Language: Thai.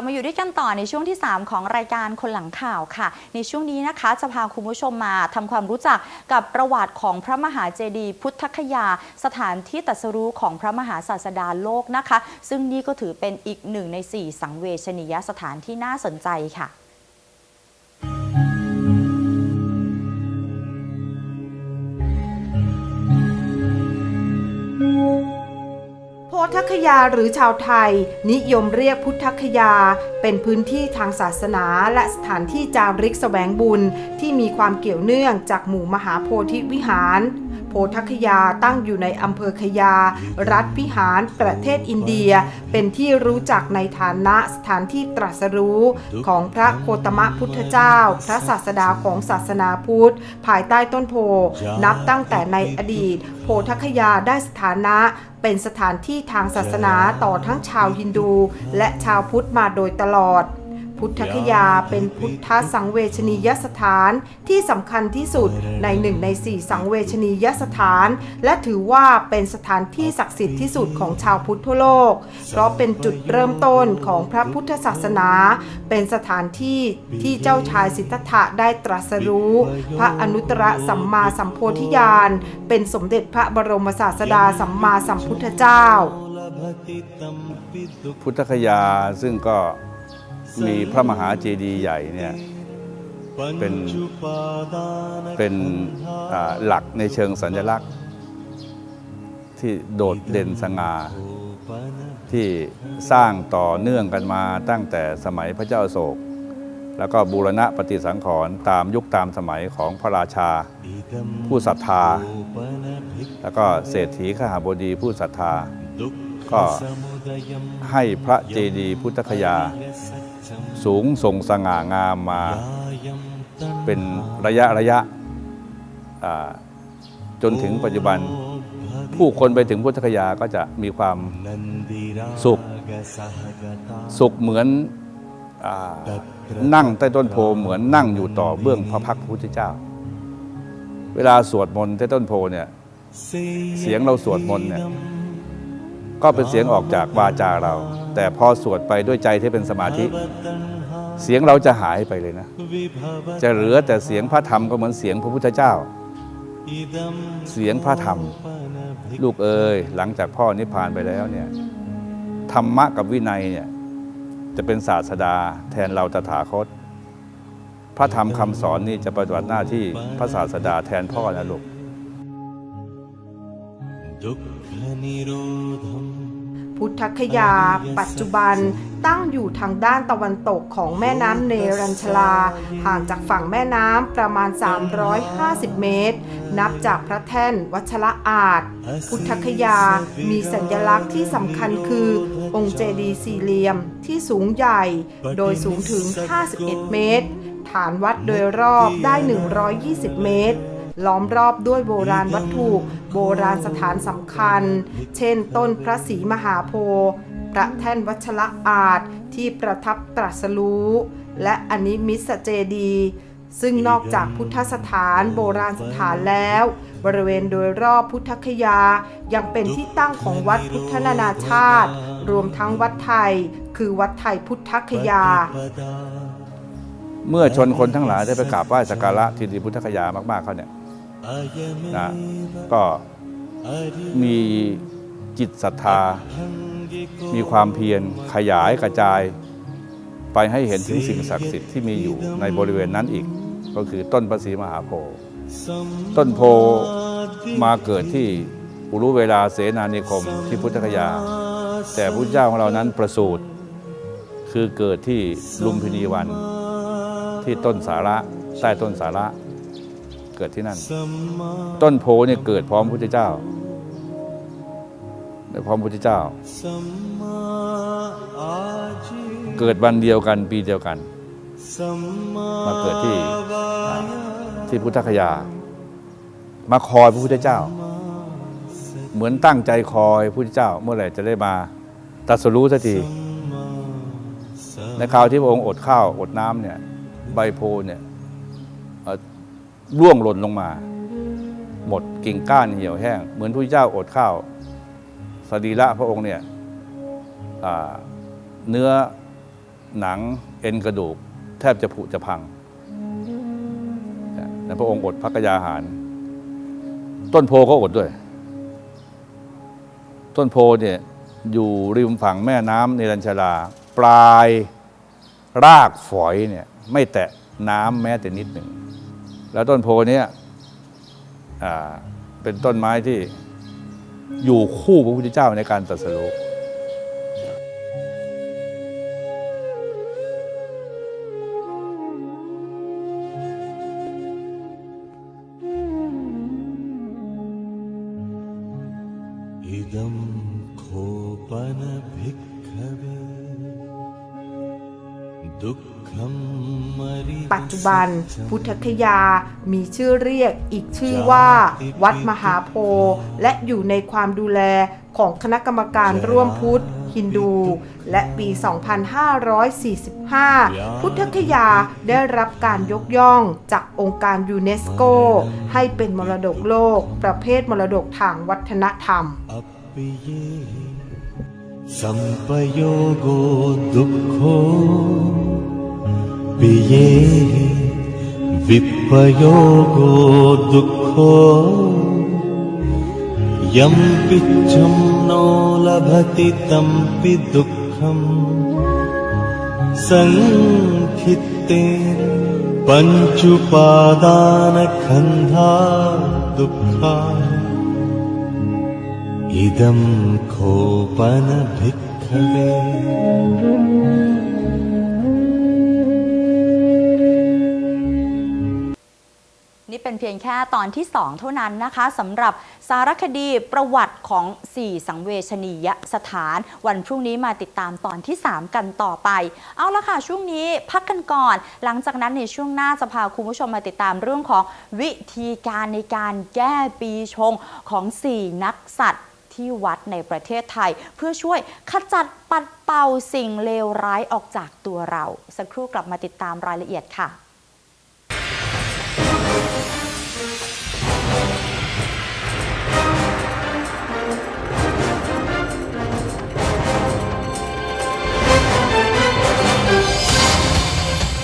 ลับมาอยู่ด้วยกันต่อในช่วงที่ 3 ของรายการคนหลังข่าวค่ะ ในช่วงนี้นะคะ จะพาคุณผู้ชมมาทำความรู้จักกับประวัติของพระมหาเจดีย์พุทธคยา สถานที่ตรัสรู้ของพระมหาศาสดาโลกนะคะ ซึ่งนี่ก็ถือเป็นอีกหนึ่งใน 4 สังเวชนียสถานที่น่าสนใจค่ะ ทธคยาหรือชาวไทย นิยมเรียกพุทธคยา เป็นพื้นที่ทางศาสนาและสถานที่จาริกแสวงบุญ ที่มีความเกี่ยวเนื่องจากหมู่มหาโพธิวิหาร โพธคยาตั้งอยู่ในอำเภอคยา รัฐพิหาร ประเทศอินเดีย เป็นที่รู้จักในฐานะสถานที่ตรัสรู้ของพระโคตมะพุทธเจ้า พระศาสดาของศาสนาพุทธ ภายใต้ต้นโพ นับตั้งแต่ในอดีต โพธคยาได้สถานะเป็นสถานที่ทางศาสนาต่อทั้งชาวฮินดู และชาวพุทธมาโดยตลอด พุทธคยาเป็นพุทธสังเวชนียสถานที่สำคัญที่สุดในหนึ่งในสี่สังเวชนียสถาน และถือว่าเป็นสถานที่ศักดิ์สิทธิ์ที่สุดของชาวพุทธทั่วโลก เพราะเป็นจุดเริ่มต้นของพระพุทธศาสนา เป็นสถานที่ที่เจ้าชายสิทธัตถะได้ตรัสรู้ พระอนุตตรสัมมาสัมโพธิญาณเป็นสมเด็จพระบรมศาสดาสัมมาสัมพุทธเจ้า พุทธคยาซึ่งก็ มีพระมหาเจดีย์ใหญ่เนี่ยเป็นเป็นหลักในเชิงสัญลักษณ์ ที่โดดเด่นสง่าที่สร้างต่อเนื่องกันมาตั้งแต่สมัยพระเจ้าโศก แล้วก็บูรณะปฏิสังขรณ์ตามยุคตามสมัยของพระราชา ผู้ศรัทธา แล้วก็เศรษฐีขหาบดีผู้ศรัทธา ก็ให้พระเจดีย์พุทธคยา สูงส่งสง่างามมาเป็นระยะระยะอ่าจนถึงปัจจุบัน ผู้คนไปถึงพุทธคยาก็จะมีความสุข สุขเหมือนอานั่งใต้ต้นโพเหมือนนั่งอยู่ต่อเบื้องพระพักตร์พระพุทธเจ้า เวลาสวดมนต์ใต้ต้นโพเนี่ยเสียงเราสวดมนต์เนี่ยก็เป็นเสียงออกจากวาจาเรา แต่พอสวดไปด้วยใจที่เป็นสมาธิ เสียงเราจะหายไปเลยนะ จะเหลือแต่เสียงพระธรรมก็เหมือนเสียงพระพุทธเจ้า เสียงพระธรรม ลูกเอ๋ยหลังจากพ่อนิพพานไปแล้วเนี่ยธรรมะกับวินัยเนี่ยจะเป็นศาสดาแทนเราตถาคต พระธรรมคำสอนนี่จะปฏิบัติหน้าที่พระศาสดาแทนพ่อนะลูก พุทธคยา ปัจจุบันตั้งอยู่ทางด้านตะวันตกของแม่น้ำเนรัญชลา ห่างจากฝั่งแม่น้ำประมาณ 350 เมตร นับจากพระแท่นวัชระอาจ พุทธคยา มีสัญลักษณ์ที่สำคัญคือ องค์เจดีย์สี่เหลี่ยมที่สูงใหญ่ โดยสูงถึง 51 เมตร ฐานวัดโดยรอบได้ 120 เมตร ล้อมรอบด้วยโบราณวัตถุ โบราณสถานสำคัญ เช่น ต้นพระศรีมหาโพธิ์พระแท่นวัชระอาจที่ประทับตรัสรู้และอนิมิสเจดีซึ่งนอกจากพุทธสถานโบราณสถานแล้ว บริเวณโดยรอบพุทธคยา ยังเป็นที่ตั้งของวัดพุทธนานาชาติ รวมทั้งวัดไทย คือวัดไทยพุทธคยา เมื่อชนคนทั้งหลายได้ไปกราบไหว้สักการะที่ดีพุทธคยามากๆเขาเนี่ย นะก็มีจิตศรัทธา มีความเพียรขยายกระจาย ไปให้เห็นถึงสิ่งศักดิ์สิทธิ์ที่มีอยู่ในบริเวณนั้นอีก ก็คือต้นพระศรีมหาโพธิ์ต้นโพมาเกิดที่อุรุเวลาเสนานิคมที่พุทธคยา แต่พระเจ้าของเรานั้นประสูติคือเกิดที่ลุมพินีวัน ที่ต้นสาระใต้ต้นสาระ เกิดที่นั่น ต้นโพเนี่ยเกิดพร้อมพระพุทธเจ้าพร้อมพระพุทธเจ้า เกิดวันเดียวกันปีเดียวกัน มาเกิดที่ที่พุทธคยา มาคอยพระพุทธเจ้า เหมือนตั้งใจคอยพระพุทธเจ้า เมื่อไหร่จะได้มาตรัสรู้สักทีในคราวที่พระองค์อดข้าวอดน้ำเนี่ยใบโพเนี่ย ร่วงหล่นลงมา หมดกิ่งก้านเหี่ยวแห้ง เหมือนพระเจ้าอดข้าวสรีระพระองค์เนี่ยเนื้อหนังเอ็นกระดูก แทบจะผุจะพังแต่พระองค์อดพักยาหาร ต้นโพก็อดด้วย ต้นโพเนี่ยอยู่ริมฝั่งแม่น้ำในรัญชาลา ปลายรากฝอยเนี่ยไม่แตะน้ำแม้แต่นิดหนึ่ง แล้วต้นโพนี้เป็นต้นไม้ที่อยู่คู่พระพุทธเจ้าในการตรัสรู้อิดัมโคปนภิกขเว ปัจจุบันพุทธคยา มีชื่อเรียกอีกชื่อว่า วัดมหาโพธิ์และอยู่ในความดูแลของคณะกรรมการร่วมพุทธฮินดู และปี 2545 พุทธคยาได้รับการยกย่องจากองค์การยูเนสโก ให้เป็นมรดกโลกประเภทมรดกทางวัฒนธรรม सम्पयोगो दुःखो पिये विप्रयोगो दुःखो यं पिच्छं नो लभति तं पि दुःखम् सङ्खित्ते पञ्चुपादानखन्धा दुःखा इदं खोपनभिक्खवे นี่เป็นเพียงแค่ตอนที่ 2 เท่านั้นนะคะสำหรับสารคดีประวัติของ 4 สังเวชนียสถาน วันพรุ่งนี้มาติดตามตอนที่ 3 กันต่อไป เอาละค่ะ ช่วงนี้พักกันก่อน หลังจากนั้นในช่วงหน้าจะพาคุณผู้ชมมาติดตามเรื่องของวิธีการในการแก้ปีชงของ 4 นักสัตว์ ที่วัดในประเทศไทย เพื่อช่วยขจัดปัดเป่าสิ่งเลวร้ายออกจากตัวเรา สักครู่กลับมาติดตามรายละเอียดค่ะ